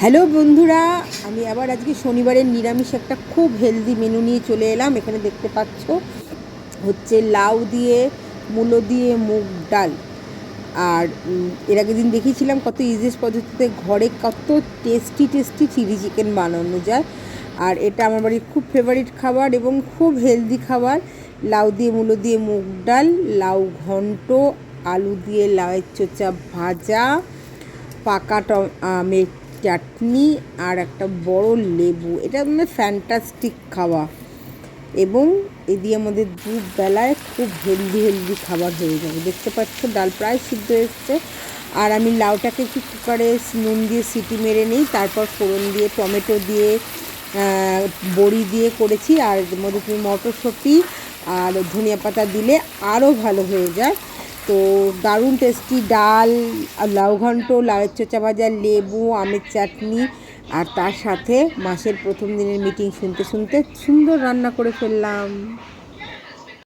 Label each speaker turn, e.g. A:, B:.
A: Hello বন্ধুরা, আমি আবার আজকে শনিবারের নিরামিষ একটা খুব হেলদি মেনু নিয়ে চলে এলাম। এখানে দেখতে পাচ্ছ হচ্ছে লাউ দিয়ে, মূলো দিয়ে মুগ ডাল। আর এর আগের দিন দেখিয়েছিলাম কত ইজিয়েস্ট পদ্ধতিতে ঘরে কত টেস্টি টেস্টি চিলি চিকেন বানানো যায়। আর এটা আমার বাড়ির খুব ফেভারিট খাবার এবং খুব হেলদি খাবার। লাউ দিয়ে, মূলো দিয়ে মুগ ডাল, লাউ ঘন্ট, আলু দিয়ে লাউয়ের চোচা ভাজা, পাকা টম আমের চাটনি আর একটা বড় লেবু। এটা মানে ফ্যান্টাস্টিক খাওয়া। এবং এ দিয়ে আমাদের দুবেলায় খুব হেলদি হেলদি খাবার হয়ে যাবে। দেখতে পাচ্ছ, ডাল প্রায় সিদ্ধ এসছে। আর আমি লাউটাকে একটু কুকারে নুন দিয়ে সিটি মেরে নিই, তারপর ফোড়ন দিয়ে, টমেটো দিয়ে বড়ি দিয়ে করেছি। আর মধ্যে তুমি মটরশুঁটি আর ধনিয়া পাতা দিলে আরও ভালো হয়ে যায়। তো দারুণ টেস্টি ডাল লাউ ঘন্ট, লাউয়ের চোচা ভাজা, লেবু, আমের চাটনি, আর তার সাথে মাসের প্রথম দিনের মিটিং শুনতে শুনতে সুন্দর রান্না করে ফেললাম।